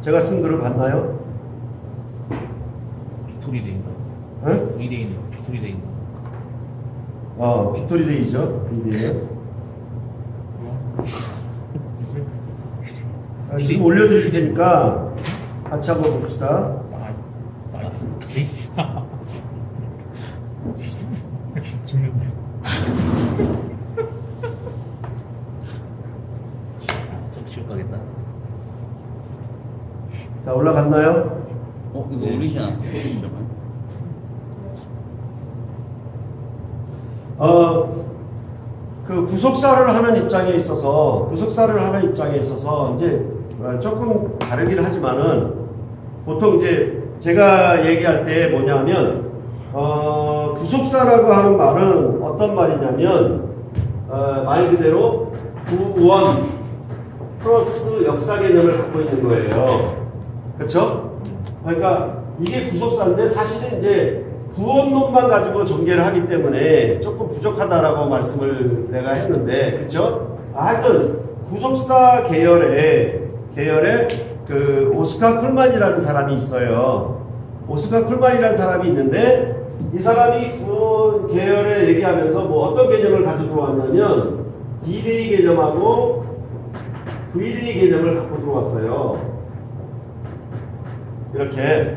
제가 쓴 글을 봤나요? 빅토리 데이인가? 응? 위데이네요. 빅토리 데이인가? 어, 빅토리 데이죠. 빅토리데이. 아, 지금 올려드릴 테니까 같이 한번 봅시다. 아, 아. 아, 좀 쉬울 거겠다. 자, 올라갔나요? 어 이거 올리지 않았어요? 어, 그 구속사를 하는 입장에 있어서, 구속사를 하는 입장에 있어서, 이제 어, 조금 다르긴 하지만은, 보통 이제 제가 얘기할 때 뭐냐면, 어, 구속사라고 하는 말은 어떤 말이냐면, 어, 말 그대로 구원 플러스 역사 개념을 갖고 있는 거예요. 그렇죠? 그러니까 이게 구속사인데 사실은 이제 구원론만 가지고 전개를 하기 때문에 조금 부족하다라고 말씀을 내가 했는데 그렇죠? 아, 하여튼 구속사 계열에 계열에 그 오스카 쿨만이라는 사람이 있어요. 오스카 쿨만이라는 사람이 있는데 이 사람이 구원 계열에 얘기하면서 뭐 어떤 개념을 가지고 들어왔냐면 D-Day 개념하고 V-Day 개념을 갖고 들어왔어요. 이렇게.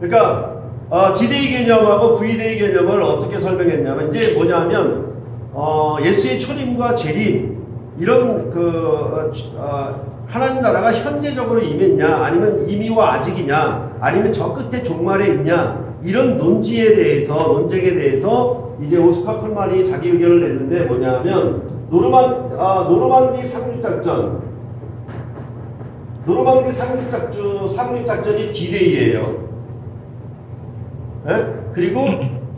그러니까 어, D-Day 개념하고 V-Day 개념을 어떻게 설명했냐면 이제 뭐냐면 어, 예수의 초림과 재림 이런 그 어, 주- 어, 하나님 나라가 현재적으로 임했냐 아니면 이미와 아직이냐 아니면 저 끝에 종말에 있냐 이런 논지에 대해서 논쟁에 대해서 이제 오스카 쿨만이 자기 의견을 냈는데 뭐냐면 노르만 아, 노르만디 상륙작전 노르망디 상륙작전, 상륙작전이 D-Day예요. 예? 그리고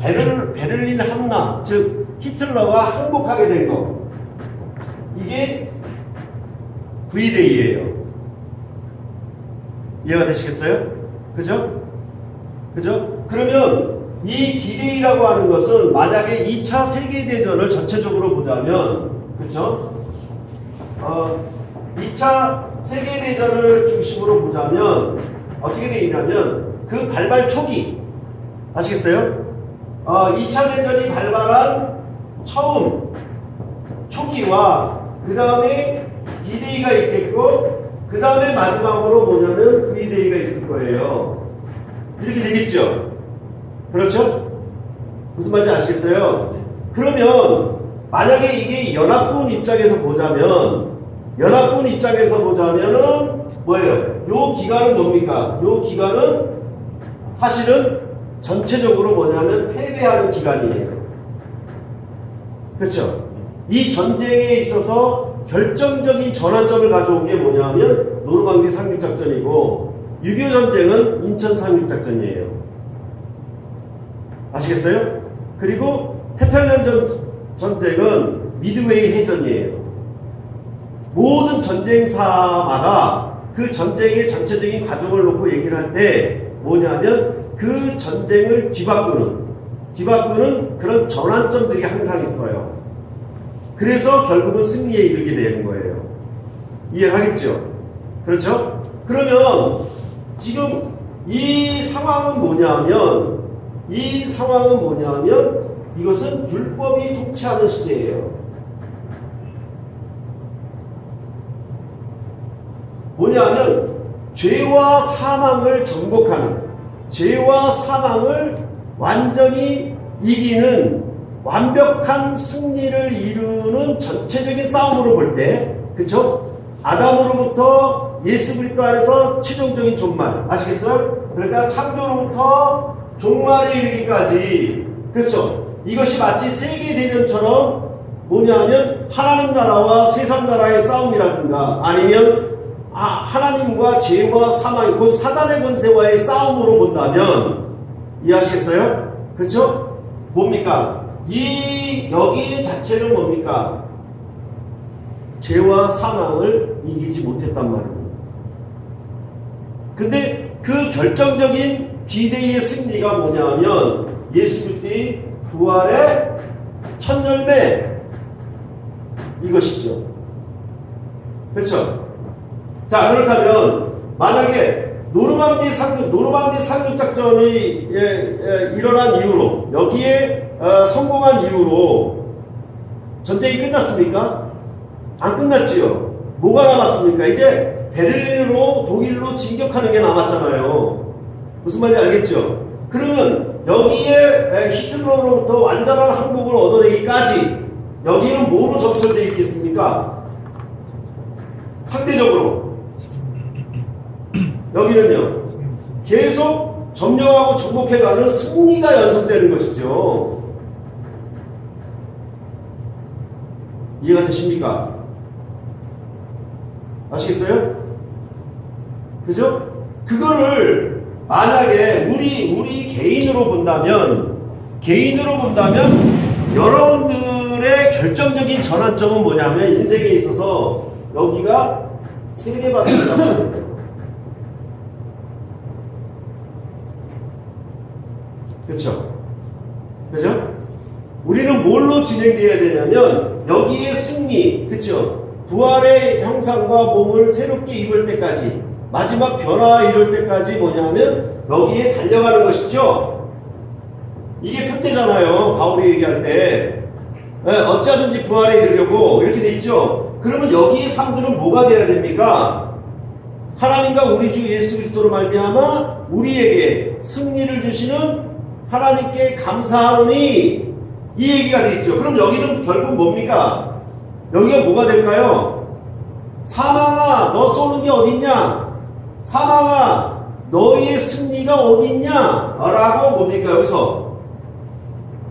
베를, 베를린 함락, 즉 히틀러가 항복하게 된 거. 이게 V-Day예요. 이해가 되시겠어요? 그죠? 그죠? 그러면 이 D-Day라고 하는 것은 만약에 2차 세계대전을 전체적으로 보자면 그죠? 어, 2차 세계대전을 중심으로 보자면 어떻게 되어 있냐면 그 발발 초기 아시겠어요? 어, 2차 대전이 발발한 처음 초기와 그 다음에 D-Day가 있겠고 그 다음에 마지막으로 뭐냐면 V-Day가 있을 거예요. 이렇게 되겠죠? 그렇죠? 무슨 말인지 아시겠어요? 그러면 만약에 이게 연합군 입장에서 보자면 연합군 입장에서 보자면은 뭐예요? 요 기간은 뭡니까? 요 기간은 사실은 전체적으로 뭐냐면 패배하는 기간이에요. 그렇죠? 이 전쟁에 있어서 결정적인 전환점을 가져온 게 뭐냐면 노르망디 상륙작전이고 6.25 전쟁은 인천 상륙작전이에요. 아시겠어요? 그리고 태평양 전, 전쟁은 미드웨이 해전이에요. 모든 전쟁사마다 그 전쟁의 전체적인 과정을 놓고 얘기를 할 때 뭐냐면 그 전쟁을 뒤바꾸는 뒤바꾸는 그런 전환점들이 항상 있어요. 그래서 결국은 승리에 이르게 되는 거예요. 이해하겠죠? 그렇죠? 그러면 지금 이 상황은 뭐냐면 이 상황은 뭐냐면 이것은 율법이 통치하는 시대예요. 뭐냐면 죄와 사망을 정복하는 죄와 사망을 완전히 이기는 완벽한 승리를 이루는 전체적인 싸움으로 볼 때, 그쵸? 아담으로부터 예수 그리스도 안에서 최종적인 종말, 아시겠어요? 그러니까 창조로부터 종말에 이르기까지, 그쵸? 이것이 마치 세계 대전처럼 뭐냐면 하나님 나라와 세상 나라의 싸움이라든가 아니면 아, 하나님과 죄와 사망, 곧 사단의 권세와의 싸움으로 본다면 이해하시겠어요? 그쵸? 뭡니까? 이 여기 자체는 뭡니까? 죄와 사망을 이기지 못했단 말입니다. 근데 그 결정적인 D-Day의 승리가 뭐냐면 예수 그리스도의 부활의 첫 열매 이것이죠. 그렇죠? 자 그렇다면 만약에 노르망디 상륙 노르망디 상륙 작전이 예, 예, 일어난 이후로 여기에 어, 성공한 이후로 전쟁이 끝났습니까? 안 끝났지요. 뭐가 남았습니까? 이제 베를린으로 독일로 진격하는 게 남았잖아요. 무슨 말인지 알겠죠? 그러면 여기에 에, 히틀러로부터 완전한 항복을 얻어내기까지 여기는 뭐로 점철되어 있겠습니까? 상대적으로 여기는요 계속 점령하고 정복해가는 승리가 연속되는 것이죠. 이해가 되십니까? 아시겠어요? 그죠? 그거를 만약에 우리 우리 개인으로 본다면 개인으로 본다면 여러분들의 결정적인 전환점은 뭐냐면 인생에 있어서 여기가 세례받습니다. 그렇죠? 그죠? 우리는 뭘로 진행되어야 되냐면 여기에 승리, 그쵸? 부활의 형상과 몸을 새롭게 입을 때까지 마지막 변화 이룰 때까지 뭐냐면 여기에 달려가는 것이죠. 이게 표대잖아요. 바울이 얘기할 때 예, 어쩌든지 부활에 이르려고 이렇게 돼 있죠. 그러면 여기에 삶들은 뭐가 돼야 됩니까? 하나님과 우리 주 예수 그리스도로 말미암아 우리에게 승리를 주시는 하나님께 감사하노니 이 얘기가 돼 있죠. 그럼 여기는 결국 뭡니까? 여기가 뭐가 될까요? 사망아, 너 쏘는 게 어딨냐? 사망아, 너희의 승리가 어딨냐? 라고 뭡니까? 여기서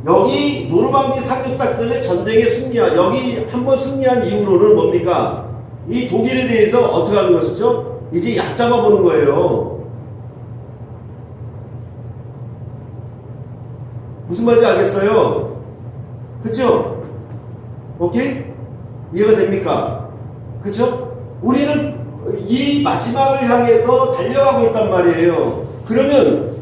여기 노르망디 상륙작전의 전쟁의 승리한 여기 한 번 승리한 이후로는 뭡니까? 이 독일에 대해서 어떻게 하는 것이죠? 이제 약 잡아 보는 거예요. 무슨 말인지 알겠어요? 그쵸? 오케이? 이해가 됩니까? 그쵸? 우리는 이 마지막을 향해서 달려가고 있단 말이에요. 그러면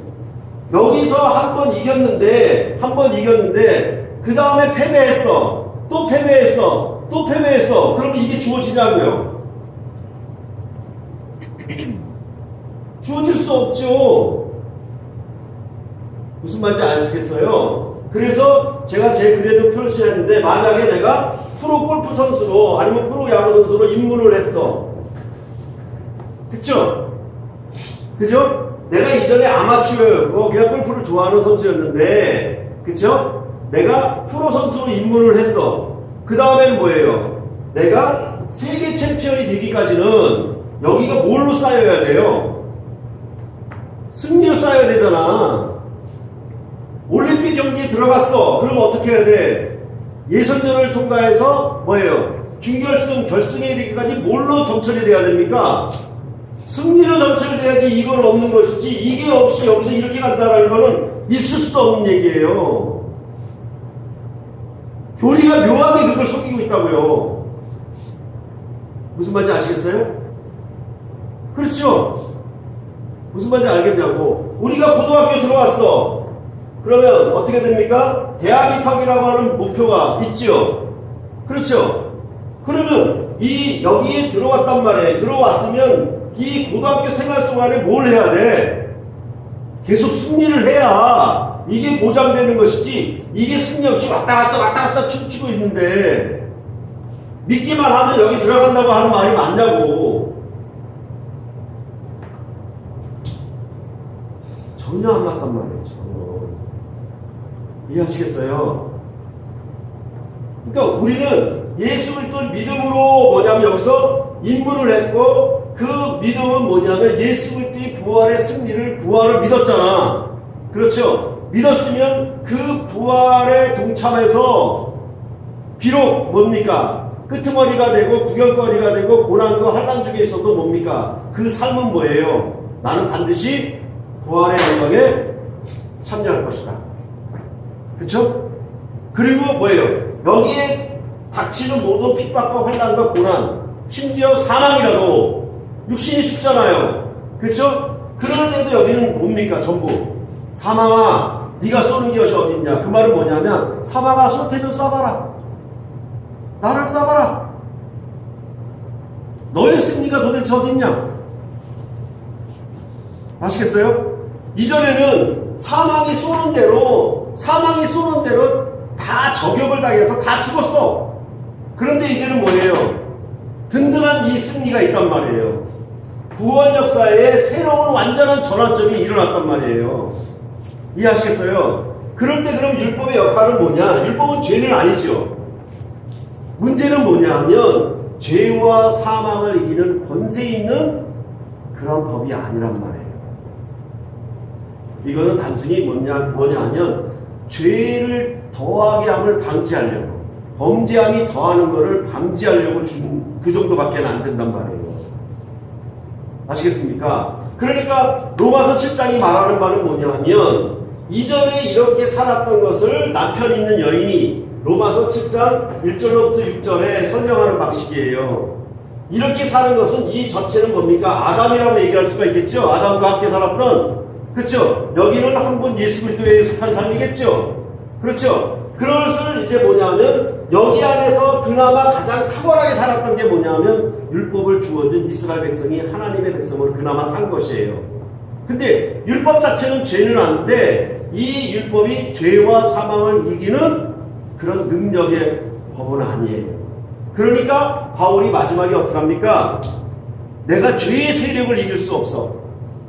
여기서 한 번 이겼는데, 한 번 이겼는데, 그 다음에 패배했어. 또 패배했어. 또 패배했어. 그러면 이게 주어지냐고요? 주어질 수 없죠. 무슨 말인지 아시겠어요? 그래서 제가 제 글에도 표시했는데 만약에 내가 프로 골프 선수로 아니면 프로 야구 선수로 입문을 했어. 그쵸? 그죠? 내가 이전에 아마추어였고 그냥 골프를 좋아하는 선수였는데 그쵸? 내가 프로 선수로 입문을 했어. 그 다음엔 뭐예요? 내가 세계 챔피언이 되기까지는 여기가 뭘로 쌓여야 돼요? 승리로 쌓여야 되잖아. 올림픽 경기에 들어갔어. 그럼 어떻게 해야 돼? 예선전을 통과해서 뭐예요? 준결승, 결승에 이르기까지 뭘로 점철이 돼야 됩니까? 승리로 점철돼야지 이건 없는 것이지 이게 없이 여기서 이렇게 간다라는 거는 있을 수도 없는 얘기예요. 교리가 묘하게 그걸 속이고 있다고요. 무슨 말인지 아시겠어요? 그렇죠? 무슨 말인지 알겠냐고. 우리가 고등학교 들어왔어. 그러면 어떻게 됩니까? 대학 입학이라고 하는 목표가 있죠. 그렇죠. 그러면 이 여기에 들어왔단 말이에요. 들어왔으면 이 고등학교 생활 동안에 뭘 해야 돼? 계속 승리를 해야 이게 보장되는 것이지 이게 승리 없이 왔다 갔다 왔다 갔다 춤추고 있는데 믿기만 하면 여기 들어간다고 하는 말이 맞냐고 전혀 안 맞단 말이에요 이해하시겠어요? 그러니까 우리는 예수 그리스도 믿음으로 뭐냐면 여기서 입문을 했고 그 믿음은 뭐냐면 예수 그리스도의 부활의 승리를 부활을 믿었잖아. 그렇죠? 믿었으면 그 부활에 동참해서 비록 뭡니까? 끄트머리가 되고 구경거리가 되고 고난과 환란 중에 있어도 뭡니까? 그 삶은 뭐예요? 나는 반드시 부활의 영광에 참여할 것이다. 그쵸? 그리고 뭐예요? 여기에 닥치는 모든 핍박과 환란과 고난, 심지어 사망이라도 육신이 죽잖아요. 그쵸? 그런데도 여기는 뭡니까? 전부 사망아, 네가 쏘는 것이 어딨냐? 그 말은 뭐냐면 사망아 쏠 테면 쏴봐라. 나를 쏴봐라. 너의 승리가 도대체 어딨냐? 아시겠어요? 이전에는 사망이 쏘는 대로 사망이 쏘는 대로 다 저격을 당해서 다 죽었어. 그런데 이제는 뭐예요? 든든한 이 승리가 있단 말이에요. 구원 역사에 새로운 완전한 전환점이 일어났단 말이에요. 이해하시겠어요? 그럴 때 그럼 율법의 역할은 뭐냐? 율법은 죄는 아니죠. 문제는 뭐냐 하면 죄와 사망을 이기는 권세 있는 그런 법이 아니란 말이에요. 이거는 단순히 뭐냐, 뭐냐 하면 죄를 더하게 함을 방지하려고 범죄함이 더하는 것을 방지하려고 준 그 정도밖에 안 된단 말이에요. 아시겠습니까? 그러니까 로마서 7장이 말하는 말은 뭐냐 하면 이전에 이렇게 살았던 것을 남편 있는 여인이 로마서 7장 1절로부터 6절에 설명하는 방식이에요. 이렇게 사는 것은 이 전체는 뭡니까? 아담이라고 얘기할 수가 있겠죠? 아담과 함께 살았던 그렇죠? 여기는 한 분 예수 그리스도에 속한 삶이겠죠? 그렇죠? 그것을 이제 뭐냐면 여기 안에서 그나마 가장 탁월하게 살았던 게 뭐냐면 율법을 주어진 이스라엘 백성이 하나님의 백성으로 그나마 산 것이에요. 근데 율법 자체는 죄는 아닌데 이 율법이 죄와 사망을 이기는 그런 능력의 법은 아니에요. 그러니까 바울이 마지막에 어떻게 합니까? 내가 죄의 세력을 이길 수 없어.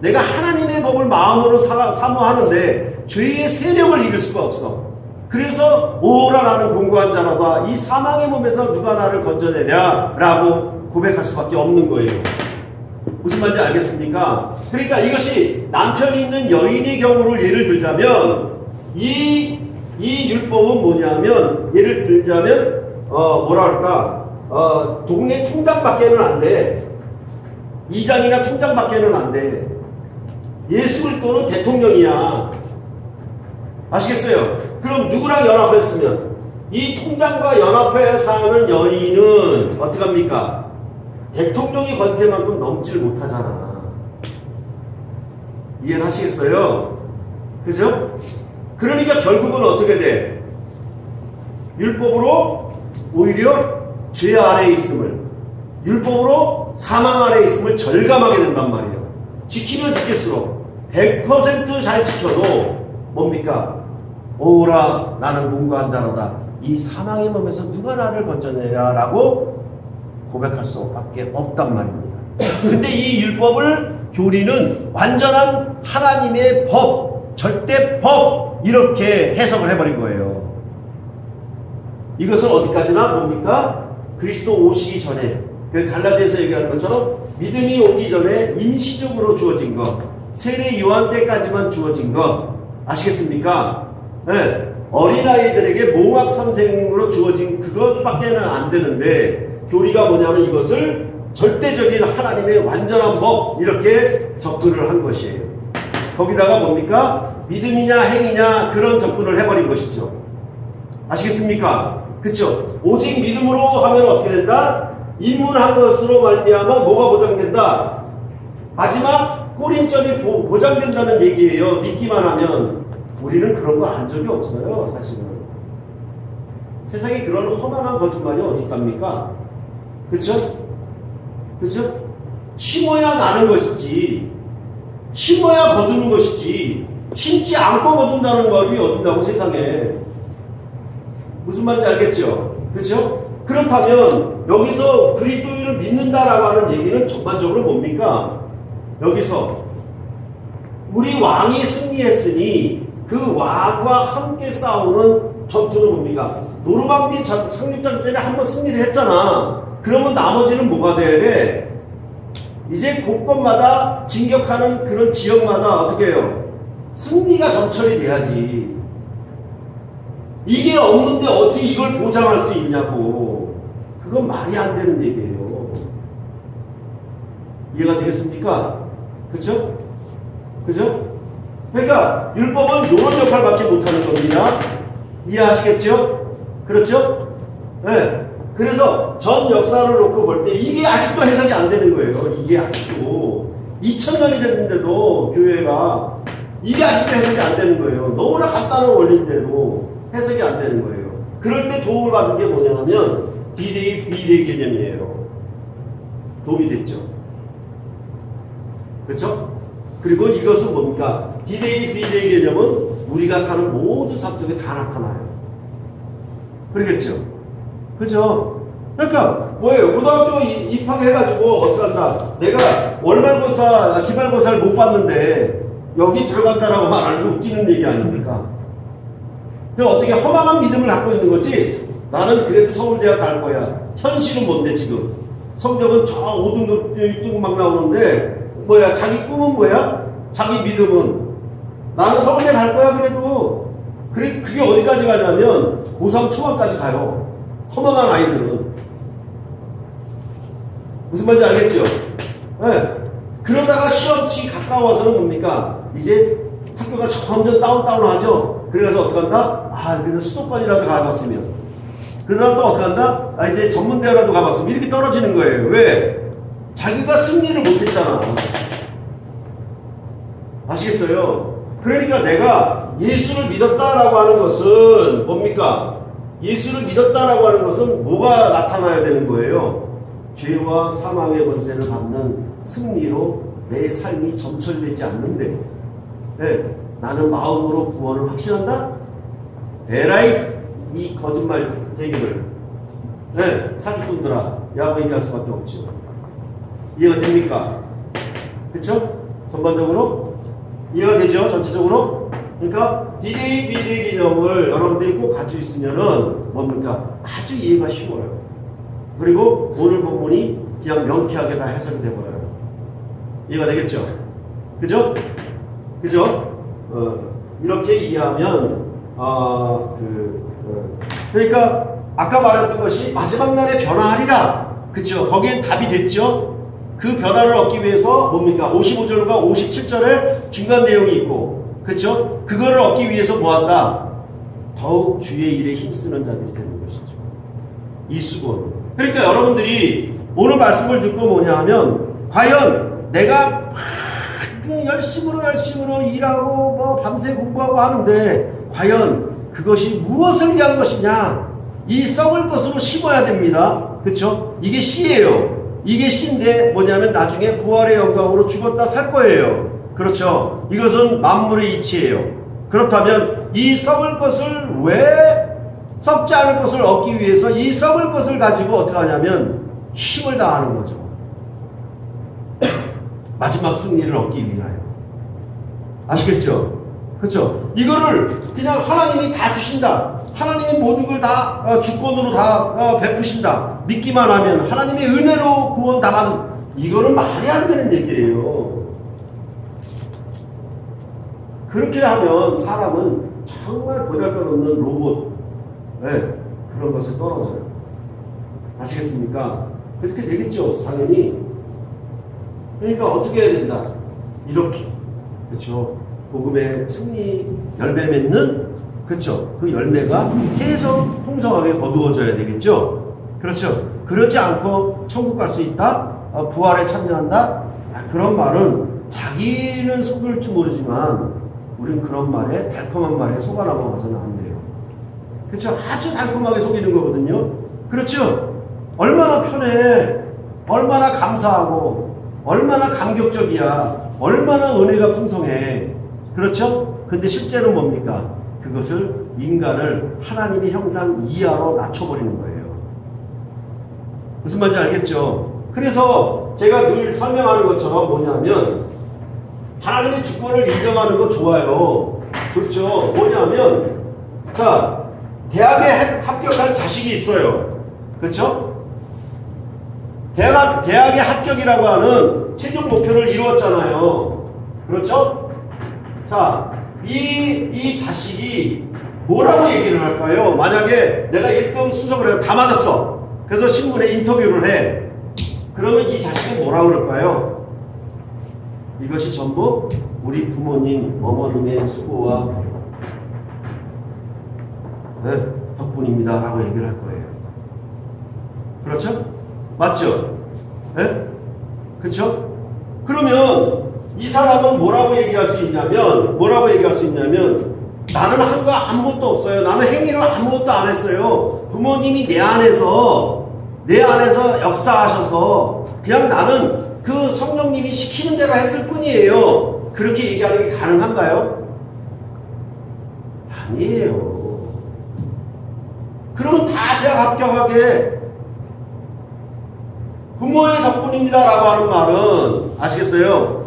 내가 하나님의 법을 마음으로 사- 사모하는데 죄의 세력을 이길 수가 없어. 그래서 오라 나는 공고한 자로다. 이 사망의 몸에서 누가 나를 건져내랴 라고 고백할 수밖에 없는 거예요. 무슨 말인지 알겠습니까? 그러니까 이것이 남편이 있는 여인의 경우를 예를 들자면 이, 이 율법은 뭐냐면 예를 들자면 어 뭐라 할까 어 동네 통장밖에는 안 돼. 이장이나 통장밖에는 안 돼. 예수 그리스도는 대통령이야. 아시겠어요? 그럼 누구랑 연합했으면 이 통장과 연합해 사는 여인은 어떻게 합니까? 대통령의 권세만큼 넘지를 못하잖아. 이해를 하시겠어요? 그죠? 그러니까 결국은 어떻게 돼? 율법으로 오히려 죄 아래에 있음을, 율법으로 사망 아래에 있음을 절감하게 된단 말이에요. 지키면 지킬수록 100%잘 지켜도 뭡니까? 오라 나는 공고한 자로다. 이 사망의 몸에서 누가 나를 건져내야 라고 고백할 수밖에 없단 말입니다. 근데 이 율법을 교리는 완전한 하나님의 법, 절대 법 이렇게 해석을 해버린 거예요. 이것은 어디까지나 뭡니까? 그리스도 오시기 전에 그 갈라디아서 얘기하는 것처럼 믿음이 오기 전에 임시적으로 주어진 것, 세례 요한 때까지만 주어진 것 아시겠습니까? 네. 어린아이들에게 몽학 선생으로 주어진 그것밖에는 안 되는데 교리가 뭐냐면 이것을 절대적인 하나님의 완전한 법 이렇게 접근을 한 것이에요. 거기다가 뭡니까? 믿음이냐 행위냐 그런 접근을 해버린 것이죠. 아시겠습니까? 그쵸? 오직 믿음으로 하면 어떻게 된다? 입문한 것으로 말미암아 뭐가 보장된다? 마지막 꼬린점이 보- 보장된다는 얘기예요. 믿기만 하면 우리는 그런 거 안 적이 없어요. 사실은 세상에 그런 허망한 거짓말이 어디 있답니까? 그쵸? 그쵸? 심어야 나는 것이지 심어야 거두는 것이지 심지 않고 거둔다는 법이 어딘다고 세상에 무슨 말인지 알겠죠? 그렇죠? 그렇다면 여기서 그리스도인을 믿는다라고 하는 얘기는 전반적으로 뭡니까? 여기서 우리 왕이 승리했으니 그 왕과 함께 싸우는 전투는 뭡니까? 노르망디 전- 상륙전 전에 한번 승리를 했잖아. 그러면 나머지는 뭐가 돼야 돼? 이제 곳곳마다 진격하는 그런 지역마다 어떻게 해요? 승리가 점철이 돼야지. 이게 없는데 어떻게 이걸 보장할 수 있냐고. 그건 말이 안 되는 얘기예요. 이해가 되겠습니까? 그쵸? 그죠? 그러니까 율법은 이런 역할밖에 못하는 겁니다. 이해하시겠죠? 그렇죠? 네. 그래서 전 역사를 놓고 볼 때 이게 아직도 해석이 안 되는 거예요. 이게 아직도 2000년이 됐는데도 교회가 이게 아직도 해석이 안 되는 거예요. 너무나 간단한 원리인데도 해석이 안 되는 거예요. 그럴 때 도움을 받는 게 뭐냐면 D-Day, V-Day 개념이에요. 도움이 됐죠. 그렇죠? 그리고 이것은 뭡니까? 디데이, 프리데이 개념은 우리가 사는 모든 삶 속에 다 나타나요. 그러겠죠? 그죠? 그러니까 뭐예요? 고등학교 이- 입학해가지고 어떻게 한다? 내가 월말고사, 기말고사를 못 봤는데 여기 들어간다라고 말하는 게 웃기는 얘기 아닙니까? 그 어떻게 허망한 믿음을 갖고 있는 거지? 나는 그래도 서울대학 갈 거야. 현실은 뭔데 지금? 성적은 저 5등급, 6등급 막 나오는데 뭐야? 자기 꿈은 뭐야? 자기 믿음은 나는 서울대 갈 거야 그래도 그래 그게 어디까지 가냐면 고3 초반까지 가요. 허망한 아이들은 무슨 말인지 알겠죠? 네. 그러다가 시험치 가까워서는 뭡니까? 이제 학교가 점점 다운 다운 하죠. 그래서 어떻게 한다? 아, 그래도 수도권이라도 가봤으면. 그러다 또 어떻게 한다? 아, 이제 전문대라도 가봤으면 이렇게 떨어지는 거예요. 왜? 자기가 승리를 못했잖아. 아시겠어요? 그러니까 내가 예수를 믿었다라고 하는 것은 뭡니까? 예수를 믿었다라고 하는 것은 뭐가 나타나야 되는 거예요? 죄와 사망의 권세를 받는 승리로 내 삶이 점철되지 않는데 네, 나는 마음으로 구원을 확신한다? 에라이 이 거짓말 대기를 네, 사기꾼들아 야고 얘기할 수밖에 없죠. 이해가 됩니까? 그쵸? 전반적으로 이해가 되죠? 전체적으로? 그러니까 D-Day, B-Day 개념을 여러분들이 꼭 가지고 있으면은 뭡니까? 아주 이해가 쉬워요. 그리고 오늘 본문이 그냥 명쾌하게 다 해석이 돼버려요. 이해가 되겠죠? 그죠? 그죠? 어, 이렇게 이해하면, 아, 그, 어, 그러니까 아까 말했던 것이 마지막 날에 변화하리라. 그쵸? 거기에 답이 됐죠? 그 변화를 얻기 위해서 뭡니까? 55절과 57절에 중간 내용이 있고, 그쵸? 그거를 얻기 위해서 뭐 한다? 더욱 주의 일에 힘쓰는 자들이 되는 것이죠. 이 수고는. 그러니까 여러분들이 오늘 말씀을 듣고 뭐냐 하면, 과연 내가 막그 열심으로 열심으로 일하고 뭐 밤새 공부하고 하는데, 과연 그것이 무엇을 위한 것이냐? 이 썩을 것으로 심어야 됩니다. 그쵸? 이게 씨예요. 이게 씨인데 뭐냐면 나중에 부활의 영광으로 죽었다 살 거예요. 그렇죠? 이것은 만물의 이치예요. 그렇다면 이 썩을 것을 왜 썩지 않을 것을 얻기 위해서 이 썩을 것을 가지고 어떻게 하냐면 힘을 다하는 거죠. 마지막 승리를 얻기 위하여. 아시겠죠? 그렇죠? 이거를 그냥 하나님이 다 주신다. 하나님이 모든 걸다 어, 주권으로 다 어, 베푸신다. 믿기만 하면 하나님의 은혜로 구원 다 받은 이거는 말이 안 되는 얘기예요. 그렇게 하면 사람은 정말 보잘것없는 로봇 네, 그런 것에 떨어져요. 아시겠습니까? 그렇게 되겠죠, 당연히. 그러니까 어떻게 해야 된다? 이렇게. 그렇죠. 복음의 승리 열매 맺는 그렇죠. 그 열매가 계속 풍성하게 거두어져야 되겠죠. 그렇죠. 그러지 않고 천국 갈 수 있다. 어, 부활에 참여한다. 아, 그런 말은 자기는 속을지 모르지만 우린 그런 말에 달콤한 말에 속아 넘어가서는 안 돼요. 그렇죠. 아주 달콤하게 속이는 거거든요. 그렇죠. 얼마나 편해. 얼마나 감사하고 얼마나 감격적이야. 얼마나 은혜가 풍성해. 그렇죠? 근데 실제로 뭡니까? 그것을 인간을 하나님의 형상 이하로 낮춰버리는 거예요. 무슨 말인지 알겠죠? 그래서 제가 늘 설명하는 것처럼 뭐냐면 하나님의 주권을 인정하는 거 좋아요. 그렇죠? 뭐냐면 자 대학에 합격할 자식이 있어요. 그렇죠? 대학 대학의 합격이라고 하는 최종 목표를 이루었잖아요. 그렇죠? 자, 이, 이 자식이 뭐라고 얘기를 할까요? 만약에 내가 1등 수석을 해다 맞았어. 그래서 신문에 인터뷰를 해. 그러면 이 자식은 뭐라고 그럴까요? 이것이 전부 우리 부모님, 어머님의 수고와 네, 덕분입니다. 라고 얘기를 할 거예요. 그렇죠? 맞죠? 네? 그렇죠? 그러면 이 사람은 뭐라고 얘기할 수 있냐면 뭐라고 얘기할 수 있냐면 나는 한 거 아무것도 없어요. 나는 행위를 아무것도 안 했어요. 부모님이 내 안에서 내 안에서 역사하셔서 그냥 나는 그 성령님이 시키는 대로 했을 뿐이에요. 그렇게 얘기하는 게 가능한가요? 아니에요. 그러면 다 대학 합격하게 부모의 덕분입니다라고 하는 말은 아시겠어요?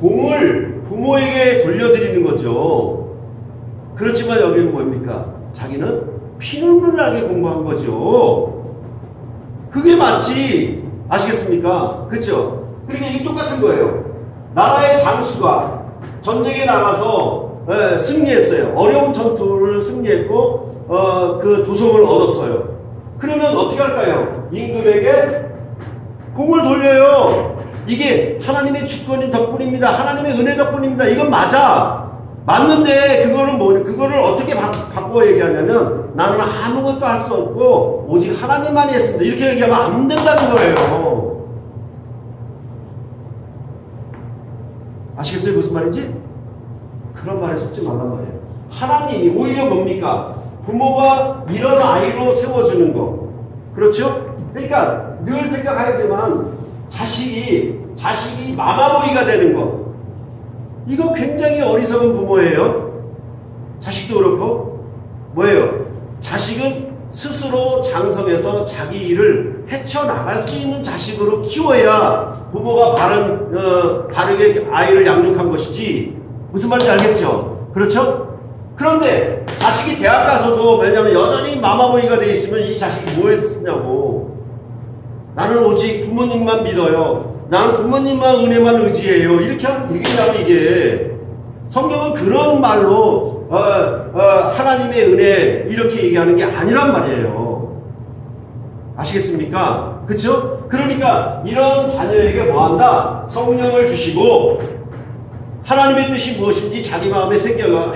공을 부모에게 돌려드리는 거죠. 그렇지만 여기는 뭡니까? 자기는 피눈물 나게 공부한 거죠. 그게 맞지. 아시겠습니까? 그렇죠? 그러니까 이게 똑같은 거예요. 나라의 장수가 전쟁에 나가서 예, 승리했어요. 어려운 전투를 승리했고 어, 그 도성을 얻었어요. 그러면 어떻게 할까요? 임금에게 공을 돌려요. 이게 하나님의 주권인 덕분입니다. 하나님의 은혜 덕분입니다. 이건 맞아. 맞는데 그거는 뭐 그거를 어떻게 바, 바꿔 얘기하냐면 나는 아무것도 할 수 없고 오직 하나님만이 했습니다. 이렇게 얘기하면 안 된다는 거예요. 아시겠어요? 무슨 말인지? 그런 말에 속지 말란 말이에요. 하나님이 오히려 뭡니까? 부모가 이런 아이로 세워주는 거. 그렇죠? 그러니까 늘 생각하지만 자식이, 자식이 마마보이가 되는 거. 이거 굉장히 어리석은 부모예요. 자식도 그렇고. 뭐예요? 자식은 스스로 장성해서 자기 일을 헤쳐나갈 수 있는 자식으로 키워야 부모가 바른, 어, 바르게 아이를 양육한 것이지. 무슨 말인지 알겠죠? 그렇죠? 그런데 자식이 대학 가서도 왜냐면 여전히 마마보이가 돼 있으면 이 자식이 뭐 했냐고. 나는 오직 부모님만 믿어요. 나는 부모님만 은혜만 의지해요. 이렇게 하면 되겠냐고 이게. 성경은 그런 말로 어, 어, 하나님의 은혜 이렇게 얘기하는 게 아니란 말이에요. 아시겠습니까? 그렇죠? 그러니까 이런 자녀에게 뭐한다? 성령을 주시고 하나님의 뜻이 무엇인지 자기 마음에 새겨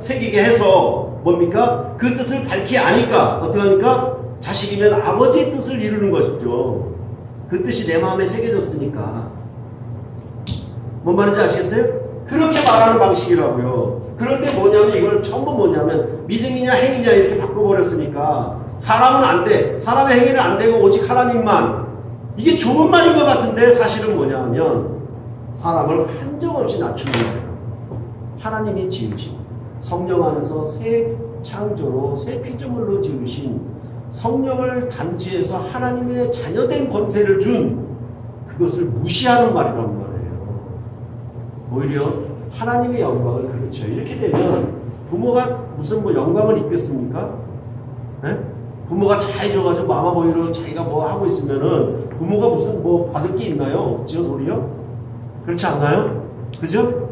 새기게 해서 뭡니까? 그 뜻을 밝히 아니까 어떻게 하니까 자식이면 아버지의 뜻을 이루는 것이죠. 그 뜻이 내 마음에 새겨졌으니까. 뭔 말인지 아시겠어요? 그렇게 말하는 방식이라고요. 그런데 뭐냐면 이걸 전부 뭐냐면 믿음이냐 행위냐 이렇게 바꿔버렸으니까 사람은 안 돼. 사람의 행위는 안 되고 오직 하나님만. 이게 좋은 말인 것 같은데 사실은 뭐냐면 사람을 한정없이 낮추는 거예요. 하나님이 지으신 성령 안에서 새 창조로 새 피조물로 지으신 성령을 담지해서 하나님의 자녀된 권세를 준 그것을 무시하는 말이란 말이에요. 오히려 하나님의 영광을 그렇죠. 이렇게 되면 부모가 무슨 뭐 영광을 입겠습니까? 예? 부모가 다 해줘가지고 마마보이로 자기가 뭐 하고 있으면은 부모가 무슨 뭐 받을 게 있나요? 없죠, 도리요? 그렇지 않나요? 그죠?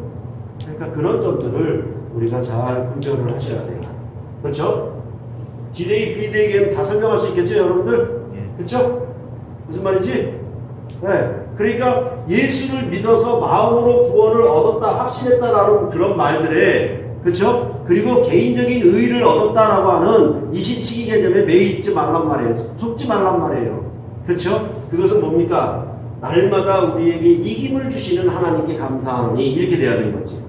그러니까 그런 점들을 우리가 잘 분별을 하셔야 돼요. 그렇죠? 디데이, 비데이 게임 다 설명할 수 있겠죠, 여러분들? 예. 그렇죠? 무슨 말이지? 네. 그러니까 예수를 믿어서 마음으로 구원을 얻었다, 확신했다라는 그런 말들에 그렇죠? 그리고 개인적인 의의를 얻었다라고 하는 이신치기 개념에 매이지 말란 말이에요. 속지 말란 말이에요. 그렇죠? 그것은 뭡니까? 날마다 우리에게 이김을 주시는 하나님께 감사하노니 이렇게 돼야 되는 거지.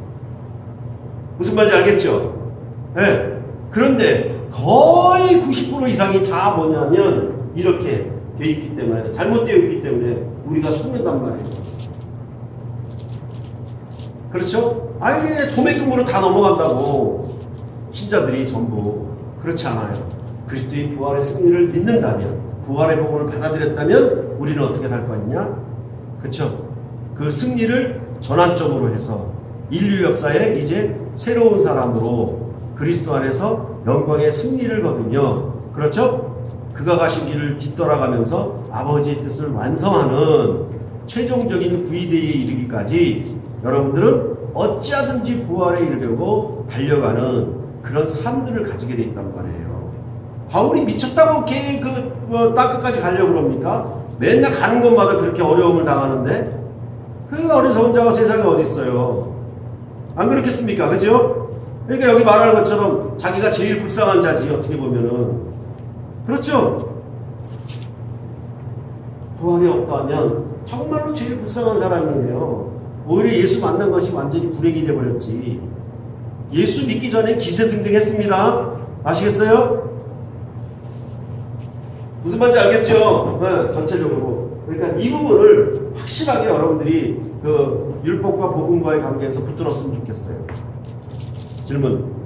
무슨 말인지 알겠죠? 네. 그런데 거의 90% 이상이 다 뭐냐면 이렇게 돼 있기 때문에 잘못되어 있기 때문에 우리가 속는단 말이에요. 그렇죠? 아니 도매금으로 다 넘어간다고 신자들이 전부 그렇지 않아요. 그리스도의 부활의 승리를 믿는다면 부활의 복음을 받아들였다면 우리는 어떻게 될 거냐? 그렇죠? 그 승리를 전환점으로 해서 인류 역사에 이제 새로운 사람으로 그리스도 안에서 영광의 승리를 거두며 그렇죠? 그가 가신 길을 뒤돌아가면서 아버지의 뜻을 완성하는 최종적인 부위대에 이르기까지 여러분들은 어찌하든지 부활에 이르려고 달려가는 그런 삶들을 가지게 돼 있단 말이에요. 바울이 미쳤다고 걔 그, 뭐, 땅끝까지 가려고 그럽니까? 맨날 가는 곳마다 그렇게 어려움을 당하는데? 그 어리석은 자가 세상에 어디 있어요? 안 그렇겠습니까? 그죠? 그러니까 여기 말하는 것처럼 자기가 제일 불쌍한 자지, 어떻게 보면은. 그렇죠? 부활이 없다면 정말로 제일 불쌍한 사람이에요. 오히려 예수 만난 것이 완전히 불행이 돼버렸지. 예수 믿기 전에 기세등등했습니다. 아시겠어요? 무슨 말인지 알겠죠? 네, 전체적으로. 그러니까 이 부분을 확실하게 여러분들이 그 율법과 복음과의 관계에서 붙들었으면 좋겠어요. 질문.